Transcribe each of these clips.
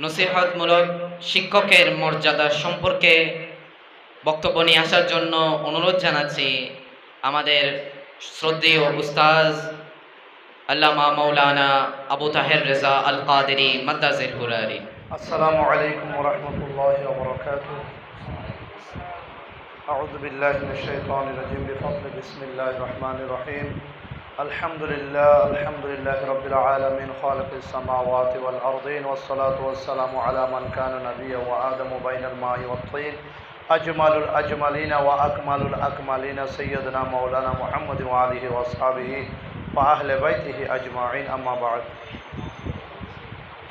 নসিহতমূলক শিক্ষকের মর্যাদা সম্পর্কে বক্তব্য নিয়ে আসার জন্য অনুরোধ জানাচ্ছি আমাদের শ্রদ্ধেয় উস্তাজ আল্লামা মৌলানা আবু তাহের রেজা আল কাদেরি মাদ্দাজের হুরারি السلام عليكم ورحمة الله وبركاته أعوذ بالله من الشيطان الرجيم بفضل بسم الله الرحمن الرحيم الحمد لله الحمد لله رب العالمين خالق السماوات والأرضين والصلاة والسلام على من كان نبيا وآدم بين الماء والطين أجمل الأجملين وأكمل الأكملين سيدنا مولانا محمد وآله وأصحابه وأهل بيته أجمعين أما بعد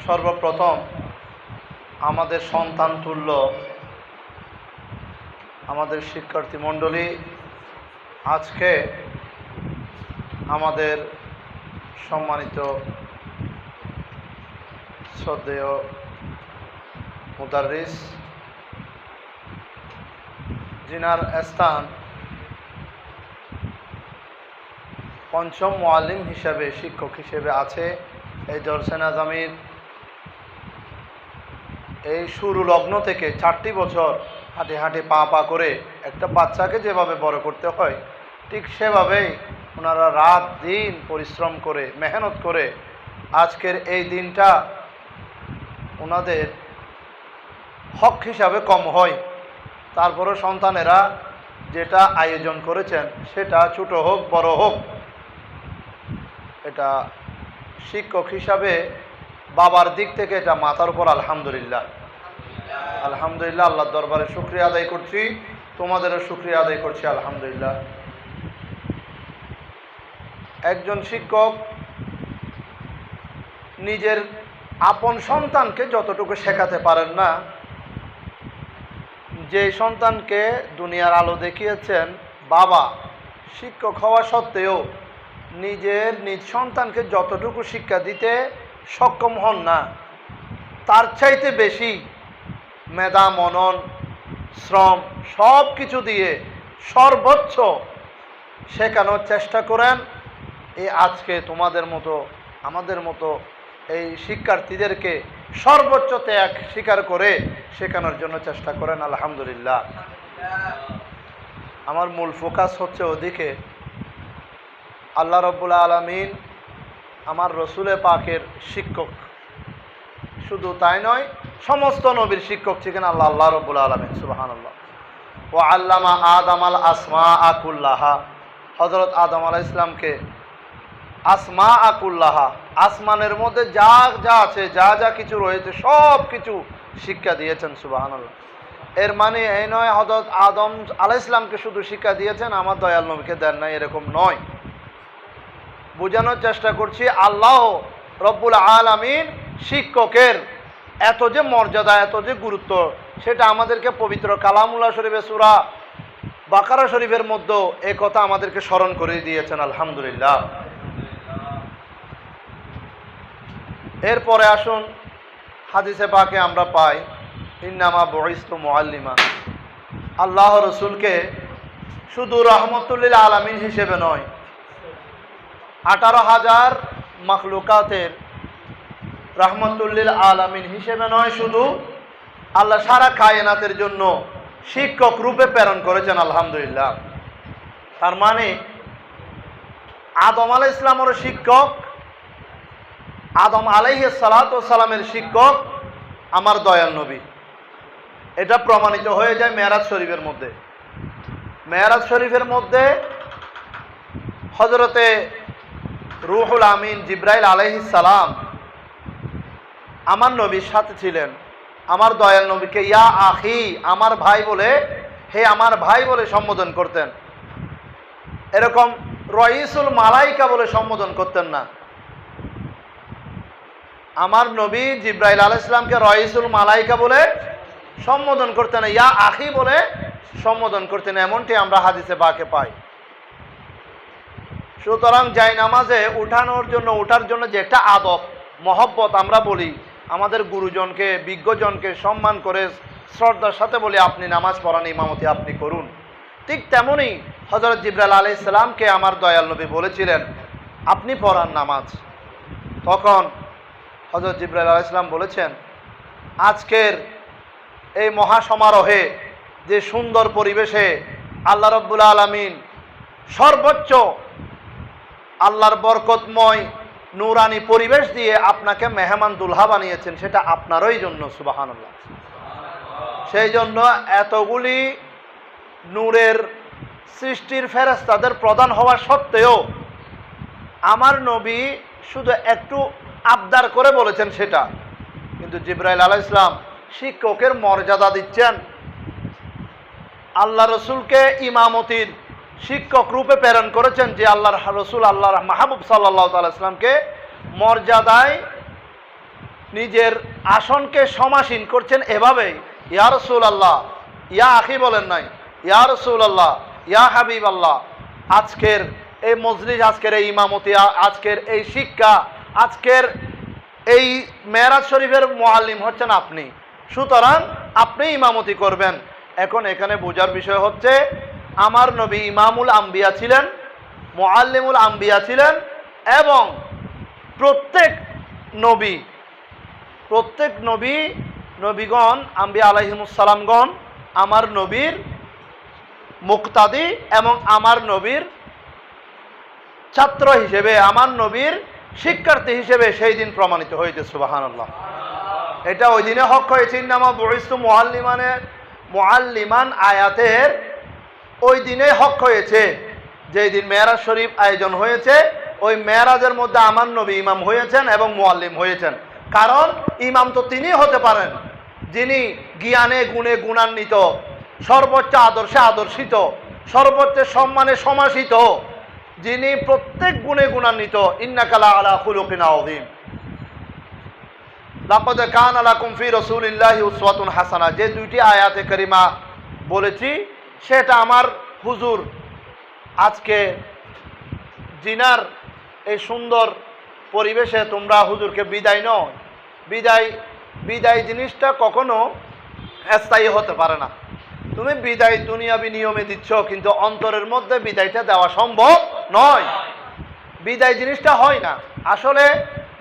সর্বপ্রথম আমাদের সন্তান তুল্য আমাদের শিক্ষার্থী মণ্ডলী আজকে আমাদের সম্মানিত শ্রদ্ধেয় মুদারিস জিনার স্থান পঞ্চম মোয়াল্লিম হিসাবে শিক্ষক হিসেবে আছে এই দর্শন আজামির। এই শুরু লগ্ন থেকে চারটি বছর হাঁটে হাঁটে পা পা করে একটা বাচ্চাকে যেভাবে বড় করতে হয়, ঠিক সেভাবেই ওনারা রাত দিন পরিশ্রম করে, মেহনত করে আজকের এই দিনটা ওনাদের হক হিসাবে কম হয়। তারপরে সন্তানেরা যেটা আয়োজন করেছেন, সেটা ছোট হোক, বড় হোক, এটা শিক্ষক হিসাবে বাবার দিক থেকে এটা মাথার উপর আলহামদুলিল্লাহ। আলহামদুলিল্লাহ আল্লাহ দরবারে শুক্রিয়া আদায় করছি, তোমাদেরও শুক্রিয়া আদায় করছি, আলহামদুলিল্লাহ। একজন শিক্ষক নিজের আপন সন্তানকে যতটুকু শেখাতে পারেন না, যে সন্তানকে দুনিয়ার আলো দেখিয়েছেন বাবা, শিক্ষক হওয়া সত্ত্বেও নিজের নিজ সন্তানকে যতটুকু শিক্ষা দিতে সক্ষম হন না, তার চাইতে বেশি মেধা, মনন, শ্রম সব কিছু দিয়ে সর্বোচ্চ শেখানোর চেষ্টা করেন। এই আজকে তোমাদের মতো, আমাদের মতো এই শিক্ষার্থীদেরকে সর্বোচ্চ ত্যাগ স্বীকার করে শেখানোর জন্য চেষ্টা করেন, আলহামদুলিল্লাহ। আমার মূল ফোকাস হচ্ছে ওদিকে। আল্লাহ রব্বুল্লা আলমিন আমার রসুলে পাকের শিক্ষক। শুধু তাই নয়, সমস্ত নবীর শিক্ষক ছিলেন আল্লাহ আল্লাহ রব্বুল আলমিন সুবাহান আল্লাহ ও আল্লামা আদম আল আসমা আকুল্লাহা হজরত আদম আলাহ ইসলামকে আসমা আকুল্লাহা আসমানের মধ্যে যা যা আছে, যা যা কিছু রয়েছে, সব কিছু শিক্ষা দিয়েছেন সুবাহান এর মানে এই নয় হজরত আদম আলাহ ইসলামকে শুধু শিক্ষা দিয়েছেন, আমার দয়াল নবীকে দেন নাই, এরকম নয়। বোঝানোর চেষ্টা করছি, আল্লাহ রব্বুল আলামিন শিক্ষকের এত যে মর্যাদা, এত যে গুরুত্ব, সেটা আমাদেরকে পবিত্র কালামুল্লাহ শরীফের সুরা বাকারা শরীফের মধ্যেও এ কথা আমাদেরকে স্মরণ করে দিয়েছেন, আলহামদুলিল্লাহ। এরপরে আসুন, হাদিসে পাকে আমরা পাই, ইন্নামা বহিস্ত মোয়াল্লিমা আল্লাহ রসুলকে শুধু রহমতুল্লিল আলামিন হিসেবে নয়, আঠারো হাজার মখলুকাতের রহমতুল্লিল আলামিন হিসেবে নয়, শুধু আল্লাহ সারা কায়নাতের জন্য শিক্ষক রূপে প্রেরণ করেছেন, আলহামদুলিল্লাহ। তার মানে আদম আলাই ইসলামের শিক্ষক আদম আলাইহ সালামের শিক্ষক, আমার দয়াল নবী। এটা প্রমাণিত হয়ে যায় মেয়ারাজ শরীফের মধ্যে। মেয়ারাজ শরীফের মধ্যে হজরতে রুহুল আমিন জিব্রাইল আলাইহিস সালাম আমার নবীর সাথে ছিলেন। আমার দয়াল নবীকে, ইয়া আখি, আমার ভাই বলে, হে আমার ভাই বলে সম্বোধন করতেন। এরকম রইসুল মালাইকা বলে সম্বোধন করতেন না। আমার নবী জিব্রাইল আলাহ ইসলামকে রইসুল মালাইকা বলে সম্বোধন করতেন, ইয়া আখি বলে সম্বোধন করতেন, এমনটি আমরা হাদিসে বাকে পাই। সুতরাং যাই নামাজে উঠানোর জন্য ওঠার জন্য যে একটা আদব, মহব্বত আমরা বলি, আমাদের গুরুজনকে, বিজ্ঞজনকে সম্মান করে শ্রদ্ধার সাথে বলি, আপনি নামাজ পড়ান, ইমামতি আপনি করুন। ঠিক তেমনই হজরত জিব্রাল আলি ইসলামকে আমার দয়াল নবী বলেছিলেন, আপনি পড়ান নামাজ। তখন হজরত জিব্রাইল আলাহ ইসলাম বলেছেন, আজকের এই মহাসমারোহে যে সুন্দর পরিবেশে আল্লাহ রব্বুল আলমিন সর্বোচ্চ আল্লাহর বরকতময় নুরানি পরিবেশ দিয়ে আপনাকে মেহমান দুলহা বানিয়েছেন, সেটা আপনারই জন্য, সুবাহানুল্লাহ। সেই জন্য এতগুলি নূরের সৃষ্টির ফেরেস্তাদের প্রদান হওয়া সত্ত্বেও আমার নবী শুধু একটু আবদার করে বলেছেন সেটা। কিন্তু জিব্রাইল আলাহ ইসলাম শিক্ষকের মর্যাদা দিচ্ছেন। আল্লাহ রসুলকে ইমামতির শিক্ষক রূপে প্রেরণ করেছেন যে আল্লাহর রসুল আল্লাহর মাহবুব সাল্লাহ তাল্লামকে মর্যাদায় নিজের আসনকে সমাসীন করছেন এভাবেই। ইয়া রসুল আল্লাহ ইয়া আখি বলেন নাই, ইয়া রসুল আল্লাহ ইয়া হাবিব আল্লাহ আজকের এই মজলিস, আজকের এই ইমামতি, আজকের এই শিক্ষা আজকের এই মেরাজ শরীফের মোয়াল্লিম হচ্ছেন আপনি। সুতরাং আপনি ইমামতি করবেন। এখন এখানে বোঝার বিষয় হচ্ছে, আমার নবী ইমামুল আম্বিয়া ছিলেন মোয়াল্লিমুল আম্বিয়া ছিলেন এবং প্রত্যেক নবী প্রত্যেক নবী, নবীগণ, আম্বিয়া আলাইহিমুসালামগণ আমার নবীর মুক্তাদি এবং আমার নবীর ছাত্র হিসেবে, আমার নবীর শিক্ষার্থী হিসেবে সেই দিন প্রমাণিত হয়েছে সুবাহান আল্লাহ এটা ওই দিনে হক হয়েছে নামা বরিস্তু মোহাল্লিমানের মোহাল্লিমান আয়াতের ওই দিনে হক হয়েছে। যেই দিন মেয়ারাজ শরীফ আয়োজন হয়েছে, ওই মেয়ারাজের মধ্যে আমার নবী ইমাম হয়েছেন এবং মোয়াল্লিম হয়েছেন। কারণ ইমাম তো তিনি হতে পারেন, যিনি জ্ঞানে গুণে গুণান্বিত, সর্বোচ্চ আদর্শে আদর্শিত, সর্বোচ্চ সম্মানে সমাসিত যিনি প্রত্যেক গুণে গুণান্বিত, ইন্নাকালা আলা খুলুকিনা অহিম লাপদ কান আলা কুমফি রসুলিল্লাহি উসওয়াতুন হাসানা। যে দুইটি আয়াতে করিমা বলেছি, সেটা আমার হুজুর আজকে জিনার এই সুন্দর পরিবেশে তোমরা হুজুরকে বিদায় নও। বিদায় বিদায় জিনিসটা কখনো স্থায়ী হতে পারে না। তুমি বিদায় দুনিয়াবি নিয়মে দিচ্ছ, কিন্তু অন্তরের মধ্যে বিদায়টা দেওয়া সম্ভব নয়। বিদায় জিনিসটা হয় না। আসলে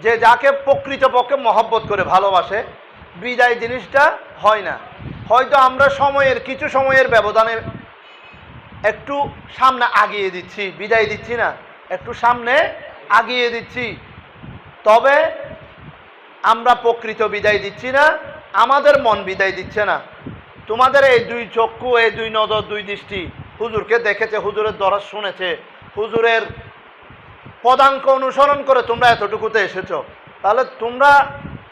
যে যাকে প্রকৃতপক্ষে মহব্বত করে ভালোবাসে, বিদায় জিনিসটা হয় না। হয়তো আমরা সময়ের, কিছু সময়ের ব্যবধানে একটু সামনে আগিয়ে দিচ্ছি, বিদায় দিচ্ছি না, একটু সামনে আগিয়ে দিচ্ছি। তবে আমরা প্রকৃত বিদায় দিচ্ছি না, আমাদের মন বিদায় দিচ্ছে না। তোমাদের এই দুই চক্ষু, এই দুই নজর, দুই দৃষ্টি হুজুরকে দেখেছে, হুজুরের দরজ শুনেছে, হুজুরের পদাঙ্ক অনুসরণ করে তোমরা এতটুকুতে এসেছ। তাহলে তোমরা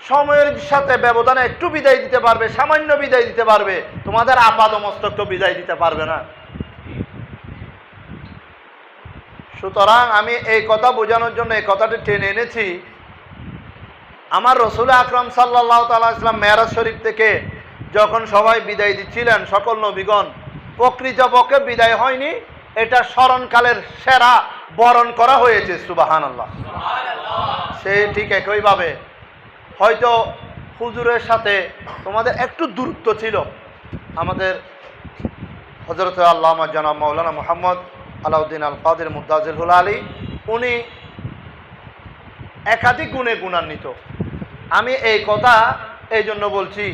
সময়ের সাথে ব্যবধানে একটু বিদায় দিতে পারবে, সামান্য বিদায় দিতে পারবে, তোমাদের আপাদ মস্তক তো বিদায় দিতে পারবে না। সুতরাং আমি এই কথা বোঝানোর জন্য এই কথাটি টেনে এনেছি। আমার রসুল আকরম সাল্লাহ তালা ইসলাম মেয়ারাজ শরীফ থেকে যখন সবাই বিদায় দিচ্ছিলেন, সকল নবীগণ প্রকৃতপক্ষে বিদায় হয়নি, এটা স্মরণকালের সেরা বরণ করা হয়েছে সুবাহান আল্লাহ সে ঠিক একইভাবে, হয়তো হুজুরের সাথে তোমাদের একটু দূরত্ব ছিল। আমাদের হজরত আল্লাহ জনাব মৌলানা মোহাম্মদ আলাউদ্দিন আল কাদের মুদাজিল আলী, উনি একাধিক গুণে গুণান্বিত। আমি এই কথা এই জন্য বলছি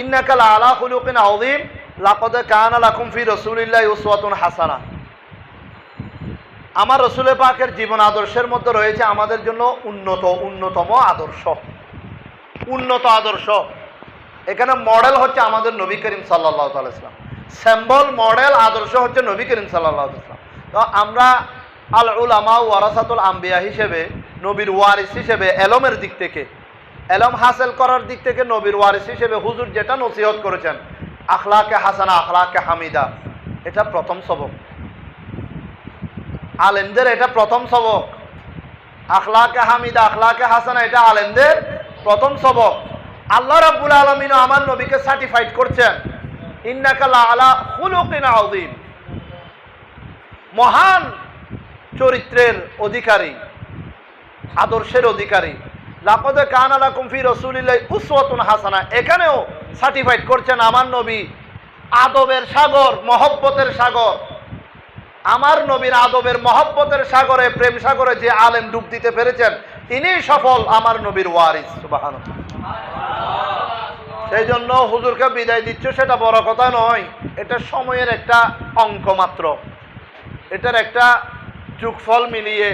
ইন্নাকাল আলা হুলুকিন আউদিম লাকদে কান আলাকুম ফি রসুলিল্লাহ উসওয়াতুন হাসানা। আমার রসুলের পাকের জীবন আদর্শের মধ্যে রয়েছে আমাদের জন্য উন্নত, উন্নতম আদর্শ। উন্নত আদর্শ। এখানে মডেল হচ্ছে আমাদের নবী করিম সাল্লাহ তালাম স্যাম্বল মডেল, আদর্শ হচ্ছে নবী করিম সাল্লাহ ইসলাম তো আমরা আল উলামা ওয়ারাসাতুল আম্বিয়া হিসেবে, নবীর ওয়ারিস হিসেবে, এলমের দিক থেকে এলম হাসিল করার দিক থেকে নবীর ওয়ারিস হিসেবে হুজুর যেটা নসিহত করেছেন, আখলাকে হাসানা, আখলাকে হামিদা, এটা প্রথম সবক। আলেমদের এটা প্রথম সবক। আখলাকে হামিদা, আখলাকে হাসানা, এটা আলেমদের প্রথম সবক। আল্লাহ রাব্বুল আলমিনও আমার নবীকে সার্টিফাইড করছেন ইন্নাকালা আলা হুলুকিন আউদিন মহান চরিত্রের অধিকারী, আদর্শের অধিকারী। লাপদে কান আলা কুমফি রসুলিল্লাহ উসওয়াতুন হাসানা। এখানেও সার্টিফাইড করছেন আমার নবী আদবের সাগর, মহব্বতের সাগর। আমার নবীর আদবের, মহব্বতের সাগরে, প্রেম সাগরে যে আলেম ডুব দিতে পেরেছেন তিনি সফল আমার নবীর ওয়ারিস সুবাহান সেই জন্য হুজুরকে বিদায় দিচ্ছ, সেটা বড় কথা নয়। এটা সময়ের একটা অঙ্ক মাত্র। এটার একটা যুগফল মিলিয়ে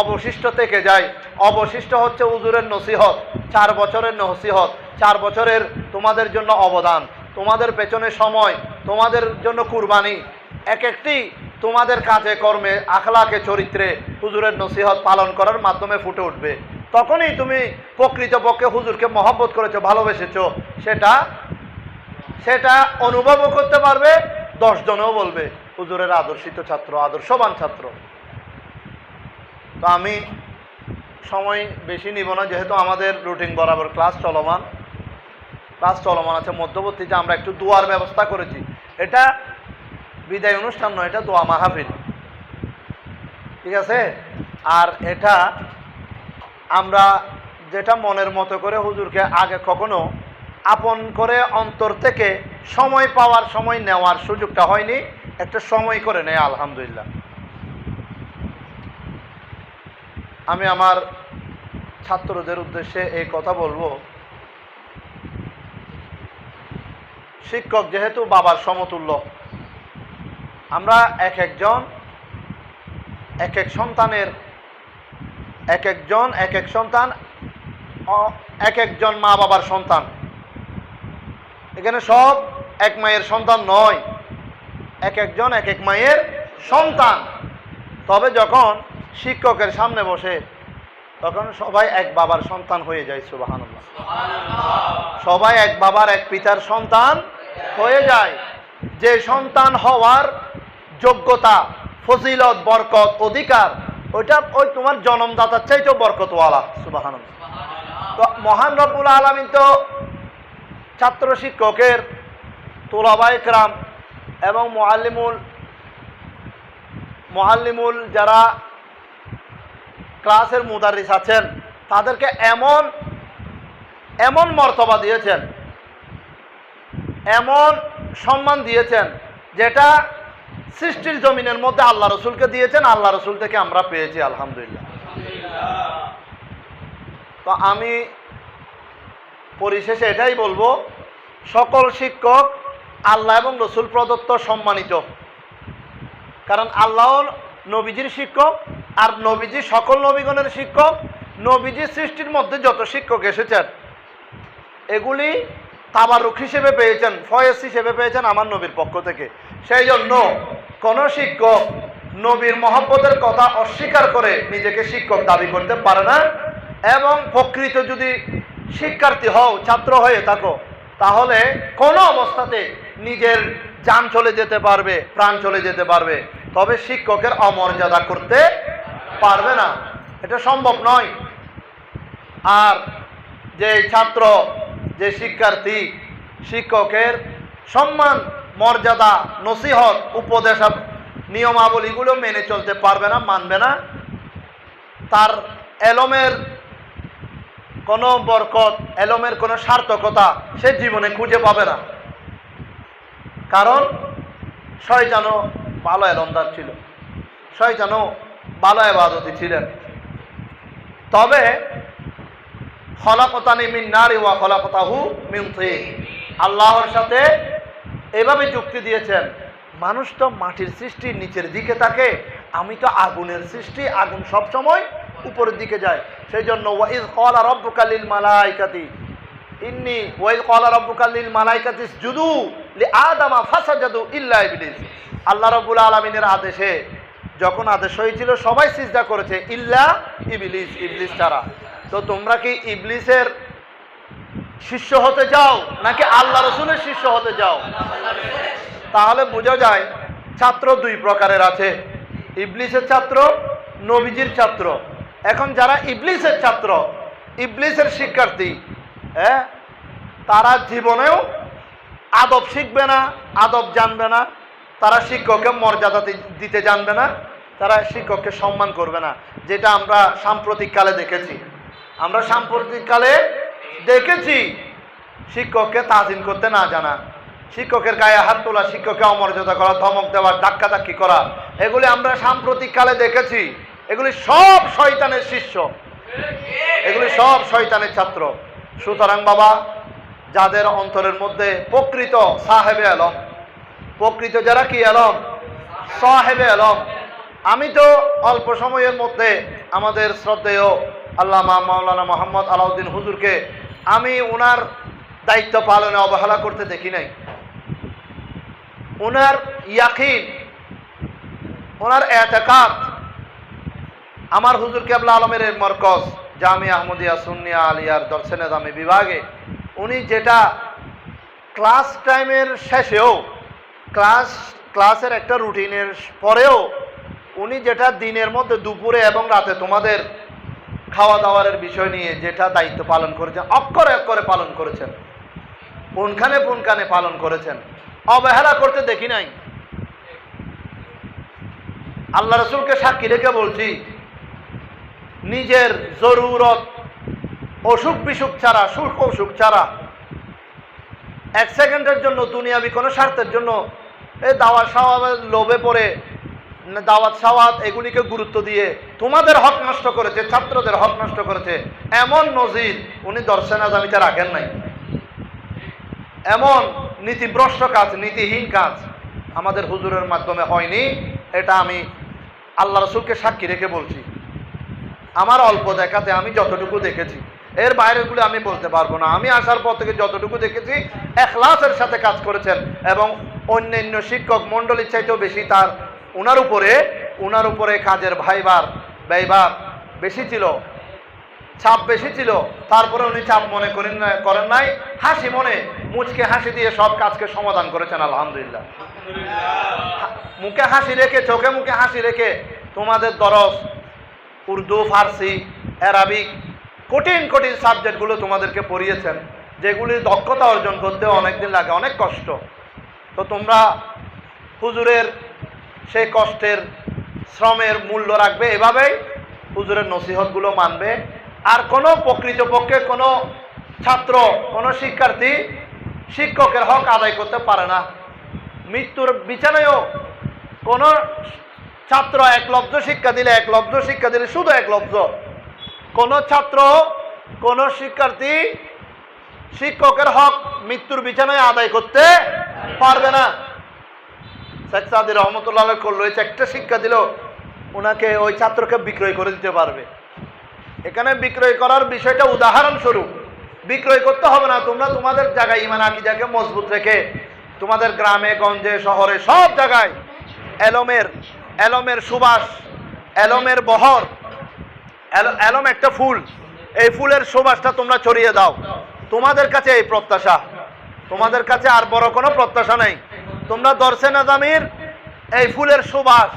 অবশিষ্ট থেকে যায়। অবশিষ্ট হচ্ছে হুজুরের নসিহত, চার বছরের নসিহত। চার বছরের তোমাদের জন্য অবদান, তোমাদের পেছনে সময়, তোমাদের জন্য কুরবানি। এক একটি তোমাদের কাজে, কর্মে, আখলাকে, চরিত্রে হুজুরের নসিহত পালন করার মাধ্যমে ফুটে উঠবে। তখনই তুমি প্রকৃতপক্ষে হুজুরকে মহব্বত করেছ, ভালোবেসেছো। সেটা সেটা অনুভবও করতে পারবে, দশজনেও বলবে, হুজুরের আদর্শিত ছাত্র, আদর্শবান ছাত্র। তো আমি সময় বেশি নিব না, যেহেতু আমাদের রুটিন বরাবর ক্লাস চলমান। ক্লাস চলমান আছে, মধ্যবর্তীতে আমরা একটু দোয়ার ব্যবস্থা করেছি। এটা বিদায় অনুষ্ঠান নয়, এটা দোয়া মাহফিল। ঠিক আছে? আর এটা আমরা যেটা মনের মতো করে হুজুরকে আগে কখনো আপন করে অন্তর থেকে সময় পাওয়ার, সময় নেওয়ার সুযোগটা হয়নি। একটা সময় করে নেয়, আলহামদুলিল্লাহ। আমি আমার ছাত্রদের উদ্দেশ্যে এই কথা বলব। শিক্ষক যেহেতু বাবার সমতুল্য, আমরা এক একজন, এক এক সন্তানের, এক একজন, এক এক সন্তান এক একজন মা বাবার সন্তান। এখানে সব এক মায়ের সন্তান নয়, এক একজন এক এক মায়ের সন্তান। তবে যখন শিক্ষকের সামনে বসে তখন সবাই এক বাবার সন্তান হয়ে যায়, সুবাহানুল্লাহ। সবাই এক বাবার, এক পিতার সন্তান হয়ে যায়। যে সন্তান হওয়ার যোগ্যতা, ফজিলত, বরকত, অধিকার, ওইটা ওই তোমার জন্মদাতার চাইতেও বরকতওয়ালা, সুবাহানুল্লাহ। তো মহান রব্বুল আলমিন তো ছাত্র শিক্ষকের তোলাবাই ক্রাম এবং মোয়াল্লিমুল মোয়াল্লিমুল যারা ক্লাসের মুদারিস আছেন, তাদেরকে এমন এমন মর্তবা দিয়েছেন, এমন সম্মান দিয়েছেন, যেটা সৃষ্টির জমিনের মধ্যে আল্লাহ রসুলকে দিয়েছেন, আল্লাহ রসুল থেকে আমরা পেয়েছি, আলহামদুলিল্লাহ। তো আমি পরিশেষে এটাই বলব, সকল শিক্ষক আল্লাহ এবং রসুল প্রদত্ত সম্মানিত। কারণ আল্লাহ নবীজির শিক্ষক আর নবীজি, সকল নবীগণের শিক্ষক, নবীজি সৃষ্টির মধ্যে যত শিক্ষক এসেছেন, এগুলি তাবারুক হিসেবে পেয়েছেন ফয়েস হিসেবে পেয়েছেন আমার নবীর পক্ষ থেকে। সেই জন্য কোনো শিক্ষক নবীর মহব্বতের কথা অস্বীকার করে নিজেকে শিক্ষক দাবি করতে পারে না, এবং প্রকৃত যদি শিক্ষার্থী হও, ছাত্র হয়ে থাকো, তাহলে কোনো অবস্থাতে নিজের যান চলে যেতে পারবে, প্রাণ চলে যেতে পারবে। তবে শিক্ষকের অমর্যাদা করতে পারবে না। এটা সম্ভব নয়। আর যে ছাত্র, যে শিক্ষার্থী, শিক্ষকের সম্মান, মর্যাদা, নসিহত, উপদেশ, নিয়মাবলীগুলো মেনে চলতে পারবে না, মানবে না। তার এলমের কোনো বরকত, এলমের কোনো সার্থকতা সে জীবনে খুঁজে পাবে না। কারণ শয়তানও ভালো এলমদার ছিল। শয়তানও ভালো এবাদতি ছিলেন। তবে খলাকতানি মিন নারী ওয়া খলাকতাহু মিন আল্লাহর সাথে এভাবে যুক্তি দিয়েছেন, মানুষ তো মাটির সৃষ্টি নিচের দিকে থাকে, আমি তো আগুনের সৃষ্টি, আগুন সব সময় উপরের দিকে যায়। সেই জন্য ওয়াইজ কলা রব্বুকা লিল মালাইকাতি। ইন্নি ওয়াইজ কলা রব্বুকা লিল মালাইকাতি জুদু লি আদামা ফাসাজাদু ইল্লা ইবলিস। আল্লাহ রাব্বুল আলামিনের আদেশে যখন আদেশ হয়েছিল, সবাই সিজদা করেছে, ইল্লা ইবলিস ইবলিস ছাড়া। তো তোমরা কি ইবলিসের শিষ্য হতে চাও, নাকি আল্লাহ রসুলের শিষ্য হতে চাও? তাহলে বোঝা যায়, ছাত্র দুই প্রকারের আছে। ইবলিসের ছাত্র, নবীজির ছাত্র। এখন যারা ইবলিসের ছাত্র, ইবলিসের শিক্ষার্থী হ্যাঁ তারা জীবনেও আদব শিখবে না, আদব জানবে না। তারা শিক্ষককে মর্যাদা দিতে জানবে না, তারা শিক্ষককে সম্মান করবে না, যেটা আমরা সাম্প্রতিককালে দেখেছি। আমরা সাম্প্রতিককালে দেখেছি, শিক্ষককে তাজিম করতে না জানা, শিক্ষকের গায়ে হাত তোলা, শিক্ষককে অমর্যাদা করা, ধমক দেওয়া ধাক্কা ধাক্কি করা, এগুলি আমরা সাম্প্রতিককালে দেখেছি। এগুলি সব শয়তানের শিষ্য। এগুলি সব শয়তানের ছাত্র। সুতরাং বাবা, যাদের অন্তরের মধ্যে প্রকৃত সাহেবে আলম প্রকৃত যারা কি আলম? সাহেবে আলম। আমি তো অল্প সময়ের মধ্যে আমাদের শ্রদ্ধেয় আল্লামা মাওলানা মোহাম্মদ আলাউদ্দিন হুজুরকে আমি ওনার দায়িত্ব পালনে অবহেলা করতে দেখি নাই। ওনার ইয়াকিন ওনার এতেকাত, আমার হুজুর কেবলা আলমের মরকজ, জামি আহমদিয়া সুন্নিয়া আলিয়ার দর্শনে দামি বিভাগে, উনি যেটা ক্লাস টাইমের শেষেও ক্লাস, ক্লাসের একটা রুটিনের পরেও উনি যেটা দিনের মধ্যে দুপুরে এবং রাতে তোমাদের খাওয়া দাওয়ারের বিষয় নিয়ে যেটা দায়িত্ব পালন করেছেন, অক্ষরে অক্ষরে পালন করেছেন, পুনখানে পুনখানে পালন করেছেন, অবহেলা করতে দেখি নাই। আল্লাহ রসুলকে সাক্ষী রেখে বলছি, নিজের জরুরত, অসুখ বিসুখ ছাড়া, সুখ অসুখ ছাড়া, এক সেকেন্ডের জন্য দুনিয়াবি কোনো স্বার্থের জন্য এই দাওয়াত সাওয়াবের লোভে পড়ে দাওয়াত সাওয়াত এগুলিকে গুরুত্ব দিয়ে তোমাদের হক নষ্ট করেছে, ছাত্রদের হক নষ্ট করেছে। এমন নজির উনি দর্শন আজামিতে রাখেন নাই। এমন নীতিভ্রষ্ট কাজ, নীতিহীন কাজ আমাদের হুজুরের মাধ্যমে হয়নি, এটা আমি আল্লাহ রসুলকে সাক্ষী রেখে বলছি। আমার অল্প দেখাতে আমি যতটুকু দেখেছি। এর বাইরেগুলো আমি বলতে পারব না। আমি আসার পর থেকে যতটুকু দেখেছি এখলাসের সাথে কাজ করেছেন এবং অন্যান্য শিক্ষক মণ্ডলীর চাইতেও বেশি তার ওনার উপরে ওনার উপরে কাজের ভাইবার ব্যয়বার বেশি ছিল চাপ বেশি ছিল। তারপরে উনি চাপ মনে করেন না করেন নাই। হাসি মনে মুচকে হাসি দিয়ে সব কাজকে সমাধান করেছেন আলহামদুলিল্লাহ। মুখে হাসি রেখে চোখে মুখে হাসি রেখে তোমাদের দরস উর্দু, ফার্সি, অ্যারাবিক কঠিন কঠিন সাবজেক্টগুলো তোমাদেরকে পড়িয়েছেন, যেগুলির দক্ষতা অর্জন করতে অনেক দিন লাগে, অনেক কষ্ট। তো তোমরা হুজুরের সেই কষ্টের শ্রমের মূল্য রাখবে, এভাবেই হুজুরের নসিহতগুলো মানবে। আর কোনো প্রকৃতপক্ষে কোনো ছাত্র, কোনো শিক্ষার্থী শিক্ষকের হক আদায় করতে পারে না। মৃত্যুর বিছানায়ও কোনো ছাত্র এক লব্ধ শিক্ষা দিলে এক লব্ধ শিক্ষা দিলে শুধু এক লব্ধ। কোনো ছাত্র, কোনো শিক্ষার্থী শিক্ষকের হক মৃত্যুর বিছানায় আদায় করতে পারবে না। শেখ সাদি রহমতুল্লাহ করল একটা শিক্ষা দিল ওনাকে ওই ছাত্রকে বিক্রয় করে দিতে পারবে। এখানে বিক্রয় করার বিষয়টা উদাহরণস্বরূপ। বিক্রয় করতে হবে না, তোমরা তোমাদের জায়গায়, ইমান আকিদাকে মজবুত রেখে, তোমাদের গ্রামে, গঞ্জে, শহরে, সব জায়গায় এলমের এলমের সুবাস এলমের বহর এলম একটা ফুল। এই ফুলের সুবাসটা তোমরা ছড়িয়ে দাও। তোমাদের কাছে এই প্রত্যাশা। তোমাদের কাছে আর বড় কোনো প্রত্যাশা নেই। তোমরা দর্শে নাজামির এই ফুলের সুবাস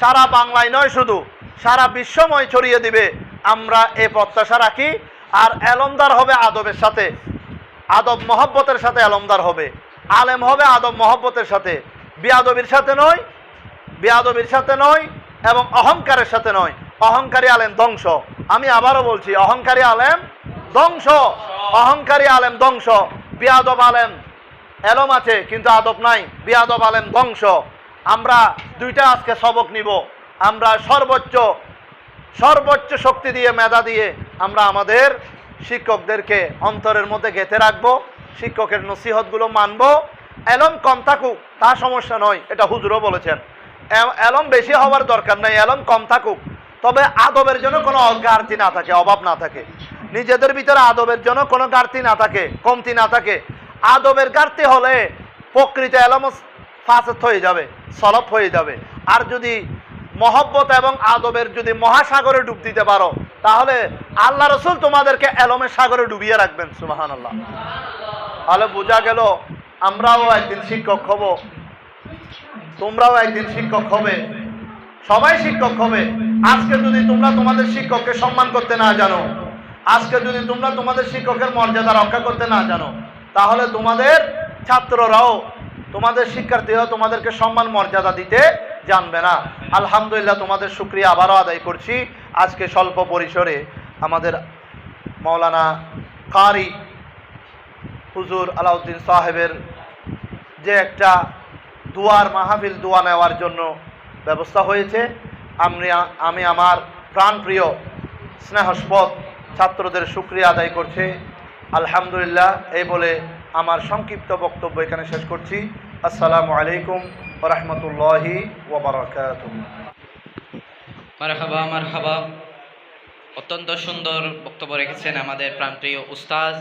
সারা বাংলায় নয় শুধু, সারা বিশ্বময় ছড়িয়ে দিবে। আমরা এই প্রত্যাশা রাখি। আর এলমদার হবে আদবের সাথে। আদব মহব্বতের সাথে এলমদার হবে। আলেম হবে আদব মহব্বতের সাথে। বিয়াদবির সাথে নয় বেয়াদবির সাথে নয় এবং অহংকারের সাথে নয়। অহংকারী আলেম ধ্বংস। আমি আবারও বলছি, অহংকারী আলেম ধ্বংস। অহংকারী আলেম ধ্বংস। বিয়াদব আলেম এলম আছে, কিন্তু আদব নাই। বিয়াদব আলেম ধ্বংস। আমরা দুইটা আজকে সবক নিব। আমরা সর্বোচ্চ সর্বোচ্চ শক্তি দিয়ে, মেধা দিয়ে আমরা আমাদের শিক্ষকদেরকে অন্তরের মধ্যে গেঁথে রাখব, শিক্ষকের নসিহতগুলো মানবো। এলম কম থাকুক, তা সমস্যা নয়, এটা হুজুরও বলেছেন। এলম বেশি হওয়ার দরকার নাই এলম কম থাকুক। তবে আদবের জন্য কোনো ঘাটতি না থাকে, অভাব না থাকে। নিজেদের ভিতরে আদবের জন্য কোনো ঘাটতি না থাকে, কমতি না থাকে। আদবের ঘাটতি হলে প্রকৃত এলম ফাসত হয়ে যাবে, সলভ হয়ে যাবে। আর যদি মহব্বত এবং আদবের যদি মহাসাগরে ডুব দিতে পারো, তাহলে আল্লাহ রসুল তোমাদেরকে এলমের সাগরে ডুবিয়ে রাখবেন সুবাহান আল্লাহ তাহলে বোঝা গেল আমরাও একদিন শিক্ষক হব। তোমরাও একদিন শিক্ষক হবে। সবাই শিক্ষক হবে। আজকে যদি তোমরা তোমাদের শিক্ষককে সম্মান করতে না জানো, আজকে যদি তোমরা তোমাদের শিক্ষকের মর্যাদা রক্ষা করতে না জানো, তাহলে তোমাদের ছাত্ররাও, তোমাদের শিক্ষার্থীরাও তোমাদেরকে সম্মান মর্যাদা দিতে জানবে না। আলহামদুলিল্লাহ তোমাদের শুক্রিয়া আবারও আদায় করছি। আজকে স্বল্প পরিসরে আমাদের মৌলানা কারি হুজুর আলাউদ্দিন সাহেবের যে একটা দুয়ার মাহফিল দোয়া নেওয়ার জন্য ব্যবস্থা হয়েছে। আমি আমি আমার প্রাণপ্রিয় স্নেহস্পদ ছাত্রদের সুক্রিয়া আদায় করছে। আলহামদুলিল্লাহ, এই বলে আমার সংক্ষিপ্ত বক্তব্য এখানে শেষ করছি। আসসালামু আলাইকুম রহমতুল্লাহি ওবরাকাতুহ মারহাবা মারহাবা। অত্যন্ত সুন্দর বক্তব্য রেখেছেন আমাদের প্রাণপ্রিয় উস্তাজ